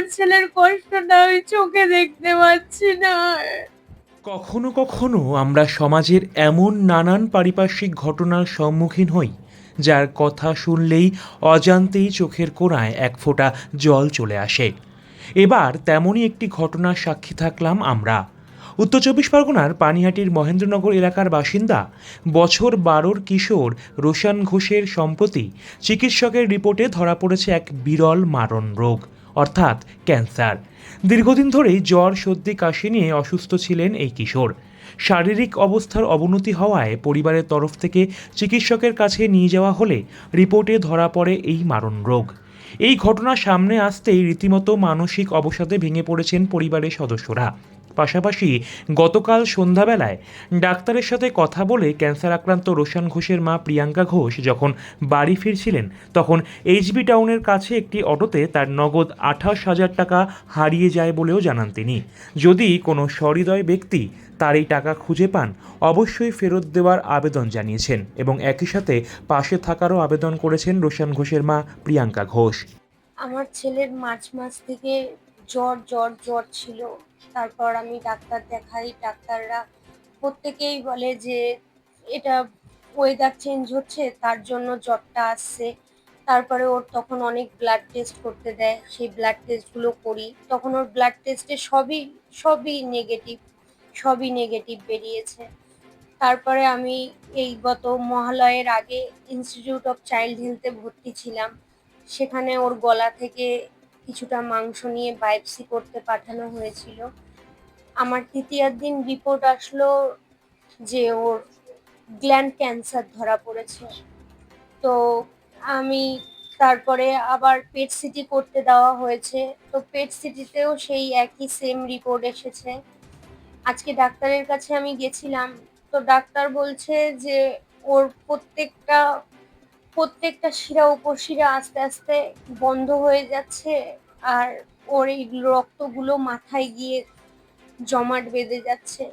আমার ছেলের কষ্টটা আমি চোখে দেখতে পাচ্ছি না। কখনো কখনো আমরা সমাজের এমন নানান পারিপার্শ্বিক ঘটনার সম্মুখীন হই, যার কথা শুনলেই অজান্তেই চোখের কোণায় এক ফোঁটা জল চলে আসে। এবার তেমনই একটি ঘটনার সাক্ষী থাকলাম আমরা। উত্তর চব্বিশ পরগনার পানিহাটির মহেন্দ্রনগর এলাকার বাসিন্দা, বছর বারোর কিশোর রোশান ঘোষের সম্প্রতি চিকিৎসকের রিপোর্টে ধরা পড়েছে এক বিরল মারণ রোগ। অর্থাৎ ক্যান্সার। দীর্ঘদিন ধরেই জ্বর, সর্দি, কাশি নিয়ে অসুস্থ ছিলেন এই কিশোর। শারীরিক অবস্থার অবনতি হওয়ায় পরিবারের তরফ থেকে চিকিৎসকের কাছে নিয়ে যাওয়া হলে রিপোর্টে ধরা পড়ে এই মারণ রোগ। এই ঘটনা সামনে আসতেই রীতিমতো মানসিক অবসাদে ভেঙে পড়েছেন পরিবারের সদস্যরা। পাশাপাশি গতকাল সন্ধ্যাবেলায় ডাক্তারের সাথে কথা বলে ক্যান্সার আক্রান্ত রোশান ঘোষের মা প্রিয়াঙ্কা ঘোষ যখন বাড়ি ফিরছিলেন, তখন এইচবি টাউনের কাছে একটি অটোতে তার নগদ আঠাশ হাজার টাকা হারিয়ে যায় বলেও জানান তিনি। যদি কোনো সহৃদয় ব্যক্তি তার এই টাকা খুঁজে পান, অবশ্যই ফেরত দেওয়ার আবেদন জানিয়েছেন এবং একই সাথে পাশে থাকারও আবেদন করেছেন রোশান ঘোষের মা প্রিয়াঙ্কা ঘোষ। আমার ছেলের মার্চ মাস থেকে জ্বর জ্বর জ্বর ছিল। তারপর আমি ডাক্তার দেখাই, ডাক্তাররা প্রত্যেকেই বলে যে এটা ওয়েদার চেঞ্জ হচ্ছে, তার জন্য জ্বরটা আসছে। তারপরে ওর তখন অনেক ব্লাড টেস্ট করতে দেয়, সেই ব্লাড টেস্টগুলো করি। তখন ওর ব্লাড টেস্টে সবই সবই নেগেটিভ সবই নেগেটিভ বেরিয়েছে। তারপরে আমি এই গত মহালয়ের আগে ইনস্টিটিউট অফ চাইল্ড হেলথে ভর্তি ছিলাম। সেখানে ওর গলা থেকে কিছুটা মাংস নিয়ে বায়োপসি করতে পাঠানো হয়েছিল। আমার তৃতীয়ার দিন রিপোর্ট আসলো যে ওর গ্ল্যান্ড ক্যান্সার ধরা পড়েছে। তো আমি তারপরে আবার পেট সিটি করতে দেওয়া হয়েছে। তো পেট সিটিতেও সেই একই সেম রিপোর্ট এসেছে। আজকে ডাক্তারের কাছে আমি গেছিলাম। তো ডাক্তার বলছে যে ওর প্রত্যেকটা প্রত্যেকটা শিরা উপশিরা আস্তে আস্তে বন্ধ হয়ে যাচ্ছে আর ওর এই রক্তগুলো মাথায় গিয়ে জমাট বেঁধে যাচ্ছে।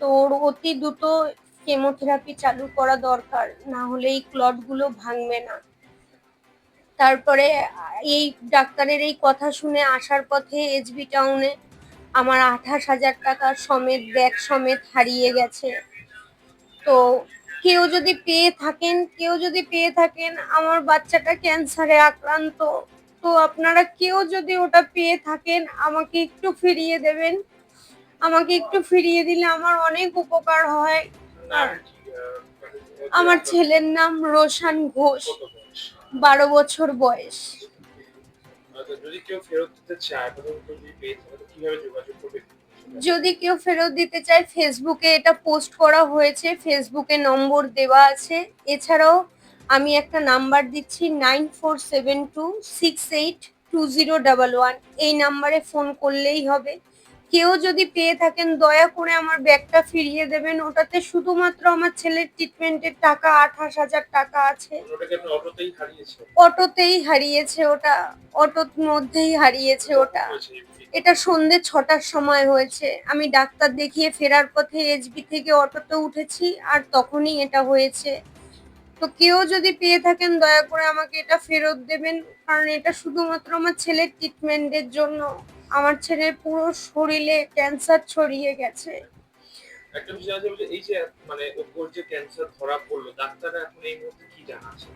তো ওর অতি দ্রুত কেমোথেরাপি চালু করা দরকার, না হলে এই ক্লটগুলো ভাঙবে না। তারপরে এই ডাক্তারের এই কথা শুনে আসার পথে এসবি টাউনে আমার আঠাশ হাজার টাকা সমেত ব্যাগ সমেত হারিয়ে গেছে। তো কেউ যদি পেয়ে থাকেন কেউ যদি পেয়ে থাকেন আমার বাচ্চাটা ক্যান্সারে আক্রান্ত। তো আপনারা কেউ যদি ওটা পেয়ে থাকেন আমাকে একটু ফিরিয়ে দেবেন। আমাকে একটু ফিরিয়ে দিলে আমার অনেক উপকার হয়। আমার ছেলের নাম রোশান ঘোষ বারো বছর বয়স। আচ্ছা, যদি কেউ ফেরত দিতে চায় কীভাবে যোগাযোগ করবে? যদি কেউ ফেরত দিতে চায় ফেসবুকে এটা পোস্ট করা হয়েছে। ফেসবুকে নম্বর দেওয়া আছে। এছাড়াও আমি একটা নাম্বার দিচ্ছি nine four seven two six eight two zero double one এই নাম্বারে ফোন করলেই হবে। কেউ যদি পেয়ে থাকেন দয়া করে আমার ব্যাগটা ফিরিয়ে দেবেন। ওটাতে শুধুমাত্র আমার ছেলের ট্রিটমেন্টের টাকা আঠাশ হাজার টাকা আছে। অটোতেই হারিয়েছে ওটা। অটোর মধ্যেই হারিয়েছে ওটা। এটা সন্ধে ছটার সময় হয়েছে। আমি ডাক্তার দেখিয়ে ফেরার পথে এসবি থেকে অটোতে উঠেছি আর তখনই এটা হয়েছে। তো কেউ যদি পেয়ে থাকেন দয়া করে আমাকে এটা ফেরত দেবেন। কারণ এটা শুধুমাত্র আমার ছেলের ট্রিটমেন্টের জন্য। আমার ছেলের পুরো শরীরে ক্যান্সার ছড়িয়ে গেছে। একটা বিষয় আছে এই যে মানে ওর যে ক্যান্সার ধরা পড়ল ডাক্তাররা এখন এই মুহূর্তে কি জানাচ্ছে?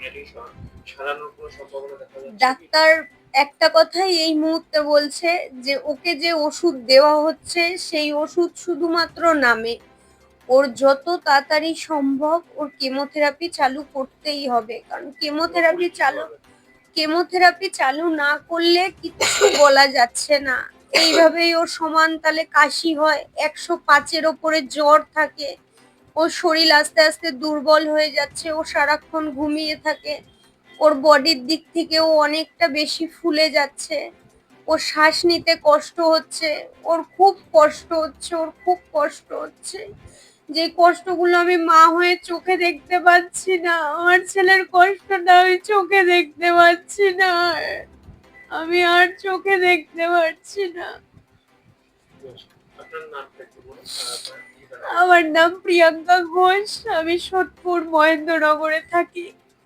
সারানোর কোনো সম্ভাবনা দেখা যাচ্ছে ডাক্তার একটা কথাই এই মুহূর্তে বলছে যে ওকে যে ওষুধ দেওয়া হচ্ছে সেই ওষুধ শুধুমাত্র নামে। ওর যত তাড়াতাড়ি সম্ভব ওর কেমোথেরাপি চালু করতেই হবে। কারণ কেমোথেরাপি চালু কেমোথেরাপি চালু না করলে কিচ্ছু বলা যাচ্ছে না। এইভাবেই ওর সমান তালে কাশি হয়, একশো পাঁচের ওপরে জ্বর থাকে। ওর শরীর আস্তে আস্তে দুর্বল হয়ে যাচ্ছে, ও সারাক্ষণ ঘুমিয়ে থাকে। ওর বডির দিক থেকেও অনেকটা বেশি ফুলে যাচ্ছে। ওর শ্বাস নিতে কষ্ট হচ্ছে, ওর খুব কষ্ট হচ্ছে, ওর খুব কষ্ট হচ্ছে। যে কষ্টগুলো আমি মা হয়ে চোখে দেখতে পাচ্ছি না, আমার ছেলের কষ্টটা আমি চোখে দেখতে পাচ্ছি না। আমি আর চোখে দেখতে পাচ্ছি না। আমার নাম প্রিয়াঙ্কা ঘোষ, আমি সোদপুর মহেন্দ্রনগরে থাকি।